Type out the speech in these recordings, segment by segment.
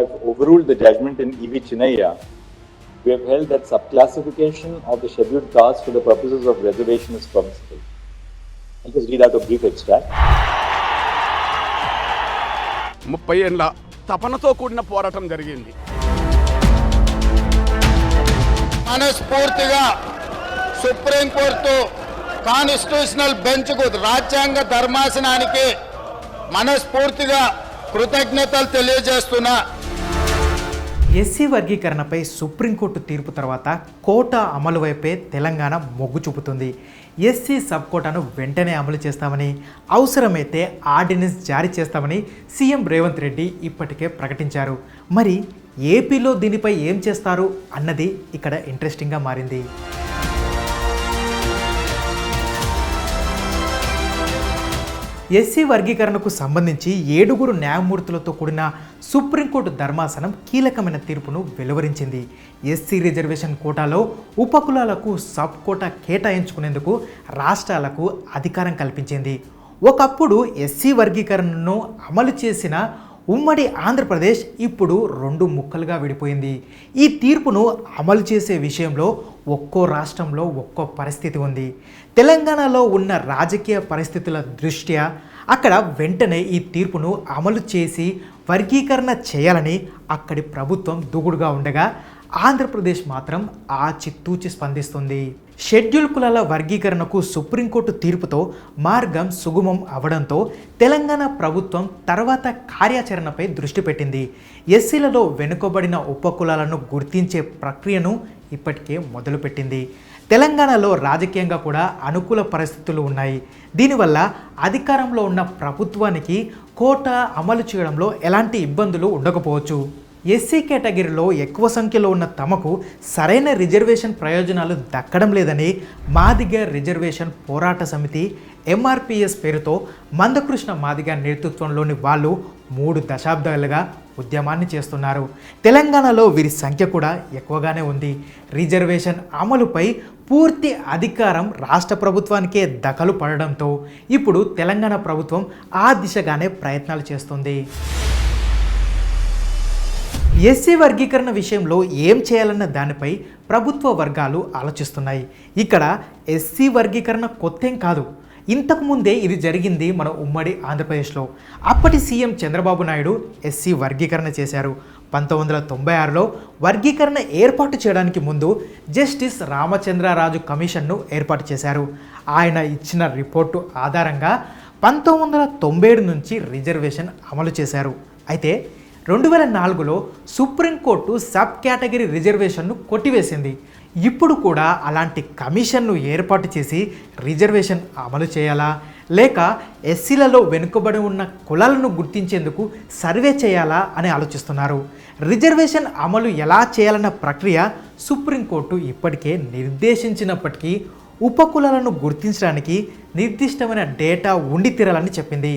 have overruled the judgment in E.V. Chinaya, we have held that subclassification of the scheduled caste for the purposes of reservation is permissible. I'll just read out a brief extract. ముప్పై ఏళ్ళ తపనతో కూడిన పోరాటం జరిగింది మనస్ఫూర్తిగా supreme court constitutional బెంచ్కు రాజ్యాంగ ధర్మాసనానికి మనస్ఫూర్తిగా కృతజ్ఞతలు తెలియజేస్తున్నా ఎస్సీ వర్గీకరణపై సుప్రీంకోర్టు తీర్పు తర్వాత కోటా అమలు వైపే తెలంగాణ మొగ్గు చూపుతుంది. ఎస్సీ సబ్ కోటాను వెంటనే అమలు చేస్తామని అవసరమైతే ఆర్డినెన్స్ జారీ చేస్తామని సీఎం రేవంత్ రెడ్డి ఇప్పటికే ప్రకటించారు. మరి ఏపీలో దీనిపై ఏం చేస్తారు అన్నది ఇక్కడ ఇంట్రెస్టింగ్గా మారింది. ఎస్సీ వర్గీకరణకు సంబంధించి ఏడుగురు న్యాయమూర్తులతో కూడిన సుప్రీంకోర్టు ధర్మాసనం కీలకమైన తీర్పును వెలువరించింది. ఎస్సీ రిజర్వేషన్ కోటాలో ఉపకులాలకు సబ్ కోటా కేటాయించుకునేందుకు రాష్ట్రాలకు అధికారం కల్పించింది. ఒకప్పుడు ఎస్సీ వర్గీకరణను అమలు చేసిన ఉమ్మడి ఆంధ్రప్రదేశ్ ఇప్పుడు రెండు ముక్కలుగా విడిపోయింది. ఈ తీర్పును అమలు చేసే విషయంలో ఒక్కో రాష్ట్రంలో ఒక్కో పరిస్థితి ఉంది. తెలంగాణలో ఉన్న రాజకీయ పరిస్థితుల దృష్ట్యా అక్కడ వెంటనే ఈ తీర్పును అమలు చేసి వర్గీకరణ చేయాలని అక్కడి ప్రభుత్వం దూకుడుగా ఉండగా ఆంధ్రప్రదేశ్ మాత్రం ఆచితూచి స్పందిస్తుంది. షెడ్యూల్ కులాల వర్గీకరణకు సుప్రీంకోర్టు తీర్పుతో మార్గం సుగమం అవడంతో తెలంగాణ ప్రభుత్వం తర్వాత కార్యాచరణపై దృష్టి పెట్టింది. ఎస్సీలలో వెనుకబడిన ఉపకులాలను గుర్తించే ప్రక్రియను ఇప్పటికే మొదలుపెట్టింది. తెలంగాణలో రాజకీయంగా కూడా అనుకూల పరిస్థితులు ఉన్నాయి. దీనివల్ల అధికారంలో ఉన్న ప్రభుత్వానికి కోట అమలు చేయడంలో ఎలాంటి ఇబ్బందులు ఉండకపోవచ్చు. ఎస్సీ కేటగిరీలో ఎక్కువ సంఖ్యలో ఉన్న తమకు సరైన రిజర్వేషన్ ప్రయోజనాలు దక్కడం లేదని మాదిగ రిజర్వేషన్ పోరాట సమితి ఎంఆర్పిఎస్ పేరుతో మందకృష్ణ మాదిగ నేతృత్వంలోని వాళ్ళు మూడు దశాబ్దాలుగా ఉద్యమాన్ని చేస్తున్నారు. తెలంగాణలో వీరి సంఖ్య కూడా ఎక్కువగానే ఉంది. రిజర్వేషన్ అమలుపై పూర్తి అధికారం రాష్ట్ర ప్రభుత్వానికే దఖలు పడడంతో ఇప్పుడు తెలంగాణ ప్రభుత్వం ఆ దిశగానే ప్రయత్నాలు చేస్తుంది. ఎస్సీ వర్గీకరణ విషయంలో ఏం చేయాలన్న దానిపై ప్రభుత్వ వర్గాలు ఆలోచిస్తున్నాయి. ఇక్కడ ఎస్సీ వర్గీకరణ కొత్తేం కాదు. ఇంతకుముందే ఇది జరిగింది మన ఉమ్మడి ఆంధ్రప్రదేశ్లో. అప్పటి సీఎం చంద్రబాబు నాయుడు ఎస్సీ వర్గీకరణ చేశారు. పంతొమ్మిది వందల తొంభై ఆరులో వర్గీకరణ ఏర్పాటు చేయడానికి ముందు జస్టిస్ రామచంద్రరాజు కమిషన్ను ఏర్పాటు చేశారు. ఆయన ఇచ్చిన రిపోర్టు ఆధారంగా పంతొమ్మిది వందల తొంభై ఏడు నుంచి రిజర్వేషన్ అమలు చేశారు. అయితే రెండు వేల నాలుగులో సుప్రీంకోర్టు సబ్ కేటగిరీ రిజర్వేషన్ను కొట్టివేసింది. ఇప్పుడు కూడా అలాంటి కమిషన్ను ఏర్పాటు చేసి రిజర్వేషన్ అమలు చేయాలా? లేక ఎస్సీలలో వెనుకబడి ఉన్న కులాలను గుర్తించేందుకు సర్వే చేయాలా అని ఆలోచిస్తున్నారు. రిజర్వేషన్ అమలు ఎలా చేయాలన్న ప్రక్రియ సుప్రీంకోర్టు ఇప్పటికే నిర్దేశించినప్పటికీ ఉపకులాలను గుర్తించడానికి నిర్దిష్టమైన డేటా ఉండి తీరాలని చెప్పింది.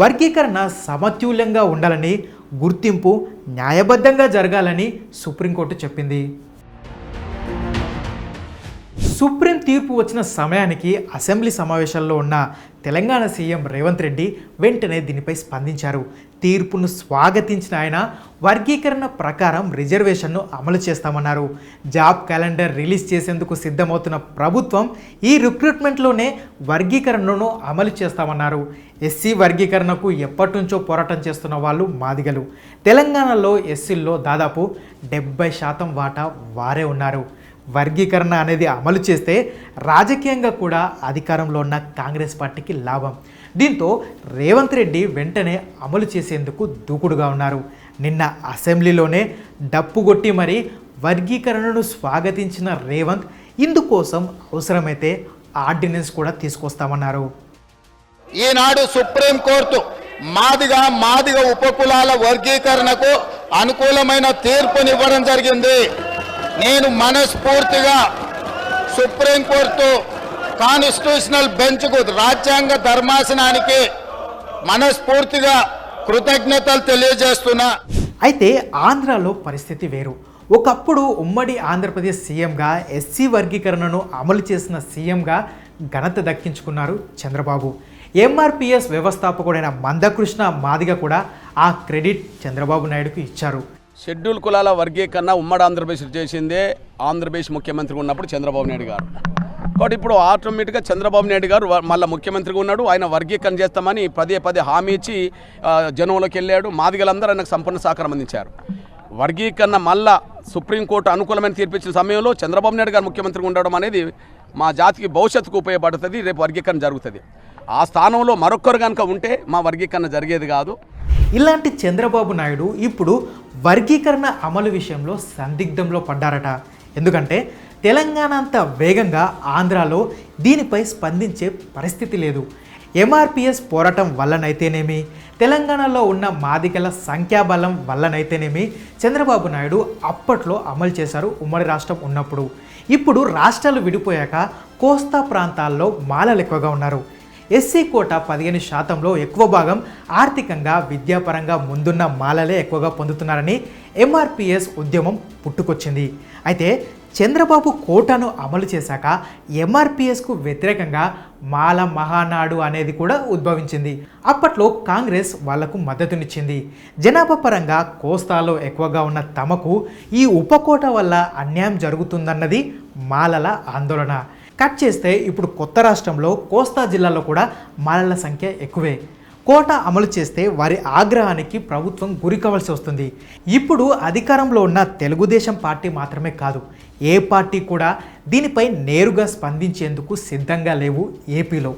వర్గీకరణ సమతుల్యంగా ఉండాలని గుర్తింపు న్యాయబద్ధంగా జరగాలని సుప్రీంకోర్టు చెప్పింది. సుప్రీం తీర్పు వచ్చిన సమయానికి అసెంబ్లీ సమావేశాల్లో ఉన్న తెలంగాణ సీఎం రేవంత్ రెడ్డి వెంటనే దీనిపై స్పందించారు. తీర్పును స్వాగతించిన ఆయన వర్గీకరణ ప్రకారం రిజర్వేషన్ను అమలు చేస్తామన్నారు. జాబ్ క్యాలెండర్ రిలీజ్ చేసేందుకు సిద్ధమవుతున్న ప్రభుత్వం ఈ రిక్రూట్మెంట్లోనే వర్గీకరణను అమలు చేస్తామన్నారు. ఎస్సీ వర్గీకరణకు ఎప్పటి నుంచో పోరాటం చేస్తున్న వాళ్ళు మాదిగలు. తెలంగాణలో ఎస్సీల్లో దాదాపు డెబ్బై శాతం వాటా వారే ఉన్నారు. వర్గీకరణ అనేది అమలు చేస్తే రాజకీయంగా కూడా అధికారంలో ఉన్న కాంగ్రెస్ పార్టీకి లాభం. దీంతో రేవంత్ రెడ్డి వెంటనే అమలు చేసేందుకు దూకుడుగా ఉన్నారు. నిన్న అసెంబ్లీలోనే డప్పు కొట్టి మరి వర్గీకరణను స్వాగతించిన రేవంత్ ఇందుకోసం అవసరమైతే ఆర్డినెన్స్ కూడా తీసుకొస్తామన్నారు. ఈనాడు సుప్రీంకోర్టు మాదిగా మాదిగ ఉపకులాల వర్గీకరణకు అనుకూలమైన తీర్పునివ్వడం జరిగింది. నేను మనస్ఫూర్తిగా సుప్రీంకోర్టు కాన్స్టిట్యూషనల్ బెంచ్కు రాజ్యాంగ ధర్మాసనానికి మనస్ఫూర్తిగా కృతజ్ఞతలు తెలియజేస్తున్నా. అయితే ఆంధ్రాలో పరిస్థితి వేరు. ఒకప్పుడు ఉమ్మడి ఆంధ్రప్రదేశ్ సీఎంగా ఎస్సీ వర్గీకరణను అమలు చేసిన సీఎంగా ఘనత దక్కించుకున్నారు చంద్రబాబు. ఎంఆర్పిఎస్ వ్యవస్థాపకుడైన మందకృష్ణ మాదిగ కూడా ఆ క్రెడిట్ చంద్రబాబు నాయుడుకు ఇచ్చారు. షెడ్యూల్ కులాల వర్గీకరణ ఉమ్మడి ఆంధ్రప్రదేశ్ చేసిందే ఆంధ్రప్రదేశ్ ముఖ్యమంత్రి ఉన్నప్పుడు చంద్రబాబు నాయుడు గారు. కాబట్టి ఇప్పుడు ఆటోమేటిక్గా చంద్రబాబు నాయుడు గారు మళ్ళీ ముఖ్యమంత్రిగా ఉన్నాడు. ఆయన వర్గీకరణ చేస్తామని పదే పదే హామీ ఇచ్చి జనంలోకి వెళ్ళాడు. మాదిగలందరూ ఆయనకు సంపూర్ణ సహకారం అందించారు. వర్గీకరణ మళ్ళా సుప్రీంకోర్టు అనుకూలమైన తీర్పిచ్చిన సమయంలో చంద్రబాబు నాయుడు గారు ముఖ్యమంత్రిగా ఉండడం అనేది మా జాతికి భవిష్యత్తుకు ఉపయోగపడుతుంది. రేపు వర్గీకరణ జరుగుతుంది. ఆ స్థానంలో మరొకరు కనుక ఉంటే మా వర్గీకరణ జరిగేది కాదు. ఇలాంటి చంద్రబాబు నాయుడు ఇప్పుడు వర్గీకరణ అమలు విషయంలో సందిగ్ధంలో పడ్డారట. ఎందుకంటే తెలంగాణ అంత వేగంగా ఆంధ్రాలో దీనిపై స్పందించే పరిస్థితి లేదు. ఎంఆర్పిఎస్ పోరాటం వల్లనైతేనేమి? తెలంగాణలో ఉన్న మాదిగల సంఖ్యాబలం వల్లనైతేనేమి? చంద్రబాబు నాయుడు అప్పట్లో అమలు చేశారు ఉమ్మడి రాష్ట్రం ఉన్నప్పుడు. ఇప్పుడు రాష్ట్రాలు విడిపోయాక కోస్తా ప్రాంతాల్లో మాలలు ఎక్కువగా ఉన్నారు. ఎస్సీ కోట పదిహేను శాతంలో ఎక్కువ భాగం ఆర్థికంగా విద్యాపరంగా ముందున్న మాలలే ఎక్కువగా పొందుతున్నారని ఎంఆర్పిఎస్ ఉద్యమం పుట్టుకొచ్చింది. అయితే చంద్రబాబు కోటాను అమలు చేశాక ఎంఆర్పిఎస్కు వ్యతిరేకంగా మాల మహానాడు అనేది కూడా ఉద్భవించింది. అప్పట్లో కాంగ్రెస్ వాళ్ళకు మద్దతునిచ్చింది. జనాభా పరంగా కోస్తాలో ఎక్కువగా ఉన్న తమకు ఈ ఉపకోట వల్ల అన్యాయం జరుగుతుందన్నది మాలల ఆందోళన. కట్ చేస్తే ఇప్పుడు కొత్త రాష్ట్రంలో కోస్తా జిల్లాలో కూడా మాలల సంఖ్య ఎక్కువే. కోట అమలు చేస్తే వారి ఆగ్రహానికి ప్రభుత్వం గురి వస్తుంది. ఇప్పుడు అధికారంలో ఉన్న తెలుగుదేశం పార్టీ మాత్రమే కాదు ఏ పార్టీ కూడా దీనిపై నేరుగా స్పందించేందుకు సిద్ధంగా లేవు ఏపీలో.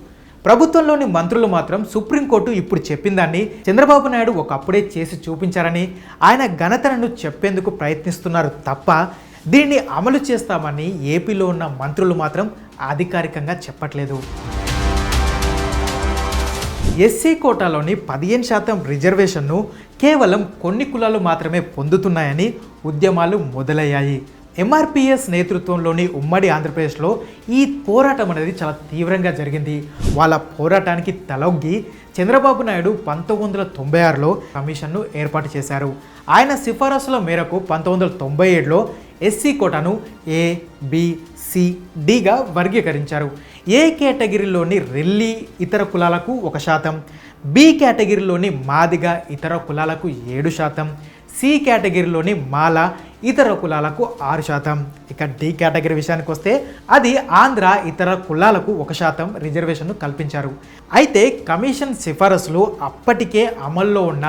ప్రభుత్వంలోని మంత్రులు మాత్రం సుప్రీంకోర్టు ఇప్పుడు చెప్పిందాన్ని చంద్రబాబు నాయుడు ఒకప్పుడే చేసి చూపించారని ఆయన ఘనతను చెప్పేందుకు ప్రయత్నిస్తున్నారు తప్ప దీన్ని అమలు చేస్తామని ఏపీలో ఉన్న మంత్రులు మాత్రం అధికారికంగా చెప్పట్లేదు. ఎస్సీ కోటాలోని పదిహేను శాతం రిజర్వేషన్ను కేవలం కొన్ని కులాలు మాత్రమే పొందుతున్నాయని ఉద్యమాలు మొదలయ్యాయి. ఎంఆర్పిఎస్ నేతృత్వంలోని ఉమ్మడి ఆంధ్రప్రదేశ్లో ఈ పోరాటం అనేది చాలా తీవ్రంగా జరిగింది. వాళ్ళ పోరాటానికి తలొగ్గి చంద్రబాబు నాయుడు పంతొమ్మిది వందల తొంభై ఆరులో కమిషన్ను ఏర్పాటు చేశారు. ఆయన సిఫారసుల మేరకు పంతొమ్మిది వందల తొంభై ఏడులో ఎస్సీ కోటాను ఏ బి వర్గీకరించారు. ఏ కేటగిరీలోని రెల్లి ఇతర కులాలకు ఒక శాతం బి కేటగిరీలోని మాదిగ ఇతర కులాలకు ఏడు శాతం సి కేటగిరీలోని మాల ఇతర కులాలకు ఆరు శాతం. ఇక డి కేటగిరీ విషయానికి వస్తే అది ఆంధ్ర ఇతర కులాలకు ఒక శాతం రిజర్వేషన్ను కల్పించారు. అయితే కమిషన్ సిఫారసులు అప్పటికే అమల్లో ఉన్న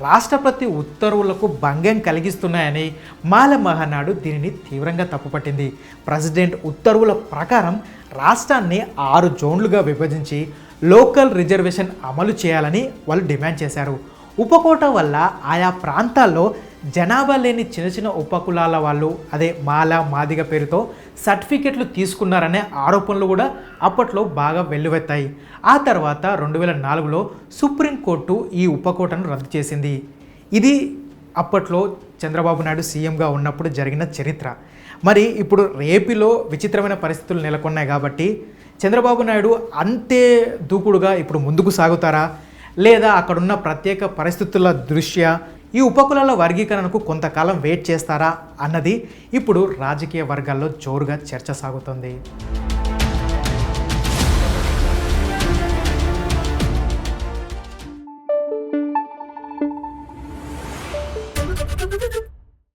రాష్ట్రపతి ఉత్తర్వులకు భంగం కలిగిస్తున్నాయని మాల మహానాడు దీనిని తీవ్రంగా తప్పుపట్టింది. ప్రెసిడెంట్ ఉత్తర్వుల ప్రకారం రాష్ట్రాన్ని ఆరు జోన్లుగా విభజించి లోకల్ రిజర్వేషన్ అమలు చేయాలని వాళ్ళు డిమాండ్ చేశారు. ఉపకోట వల్ల ఆయా ప్రాంతాల్లో జనాభా లేని చిన్న చిన్న ఉపకులాల వాళ్ళు అదే మాల మాదిగ పేరుతో సర్టిఫికెట్లు తీసుకున్నారనే ఆరోపణలు కూడా అప్పట్లో బాగా వెల్లువెత్తాయి. ఆ తర్వాత రెండు వేల నాలుగులో సుప్రీంకోర్టు ఈ ఉపకోటను రద్దు చేసింది. ఇది అప్పట్లో చంద్రబాబు నాయుడు సీఎంగా ఉన్నప్పుడు జరిగిన చరిత్ర. మరి ఇప్పుడు రేపిలో విచిత్రమైన పరిస్థితులు నెలకొన్నాయి కాబట్టి చంద్రబాబు నాయుడు అంతే దూకుడుగా ఇప్పుడు ముందుకు సాగుతారా? లేదా అక్కడున్న ప్రత్యేక పరిస్థితుల దృష్ట్యా ఈ ఉపకులాల వర్గీకరణకు కొంతకాలం వెయిట్ చేస్తారా అన్నది ఇప్పుడు రాజకీయ వర్గాల్లో జోరుగా చర్చ సాగుతుంది.